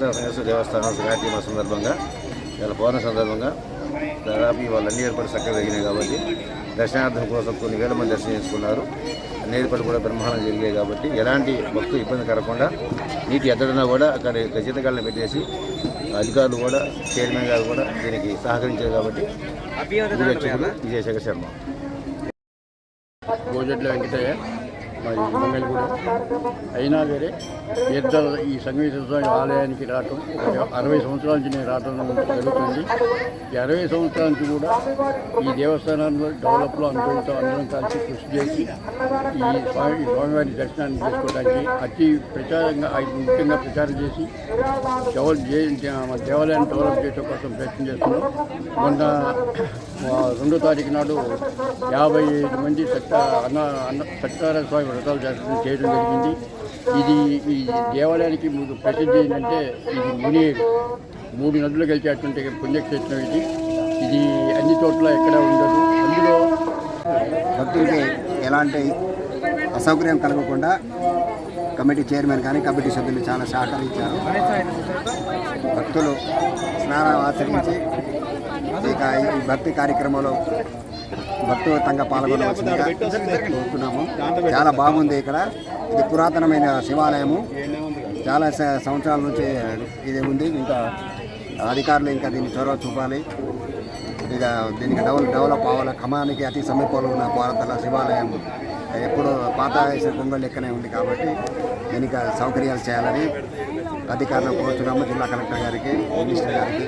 కార్యక్రమం సందర్భంగా ఇలా పౌర్ణ సందర్భంగా దాదాపు ఇవాళ అన్ని ఏర్పాటు చక్కగా జరిగినాయి కాబట్టి దర్శనార్థం కోసం కొన్ని వేల మంది దర్శనం చేసుకున్నారు. అన్ని ఏర్పాటు కూడా బ్రహ్మాండం జరిగాయి కాబట్టి ఎలాంటి భక్తులు ఇబ్బంది కలగకుండా నీటి ఎద్దడన కూడా అక్కడ గజీతగాళ్ళని పెట్టేసి అధికారులు కూడా చైర్మన్ గారు కూడా దీనికి సహకరించారు కాబట్టి గుడి విజయశేఖర్ శర్మ. గోజట్ల వెంకటయ్య. మరి మంగళగూడెం అయినా వేరే తీర్థ ఈ సంగీత స్వామి ఆలయానికి రావటం అరవై సంవత్సరాల నుంచి నేను రావటం జరుగుతుంది. ఈ అరవై సంవత్సరాల నుంచి కూడా ఈ దేవస్థానంలో డెవలప్లో అందరితో అందరం కలిసి కృషి చేసి ఈ స్వామి స్వామివారి దర్శనాన్ని చేసుకోవడానికి అతి ప్రచారంగా ముఖ్యంగా ప్రచారం చేసి డెవలప్ చే దేవాలయాన్ని డెవలప్ చేయడం కోసం ప్రయత్నం చేస్తున్నాం. మొన్న రెండో తారీఖు నాడు యాభై ఐదు మంది సత్య అన్న అన్న సత్యనారాయణ స్వామి వ్రతాలు జరగడం చేయడం జరిగింది. ఇది ఈ దేవాలయానికి ముందు ప్రసిద్ధి ఏంటంటే ఇది మునియేరు మూడు నదులు కలిసేటువంటి పుణ్యక్షేత్రం ఇది. ఇది అన్ని చోట్ల ఎక్కడ ఉండదు. అందులో భక్తులకి ఎలాంటి అసౌకర్యం కలగకుండా కమిటీ చైర్మన్ కానీ కమిటీ సభ్యులు చాలా సహకరించారు. భక్తులు స్నానం ఆచరించి ఇక ఈ భక్తి కార్యక్రమంలో భక్తుతంగా పాల్గొనవలసిందిగా కోరుతున్నాము. చాలా బాగుంది ఇక్కడ. ఇది పురాతనమైన శివాలయము. చాలా సంవత్సరాల నుంచి ఇది ఉంది. ఇంకా అధికారులు ఇంకా దీన్ని చొరవ చూపాలి. ఇక దీనికి డెవలప్ డెవలప్ అవ్వాలి. ఖమ్మానికి అతి సమీపంలో ఉన్న భారతల శివాలయం. ఎప్పుడు పాత కొంగల్ లెక్కనే ఉంది కాబట్టి దీనికి సౌకర్యాలు చేయాలని అధికారులు కోరుతున్నాము. జిల్లా కలెక్టర్ గారికి మినిస్టర్ గారికి.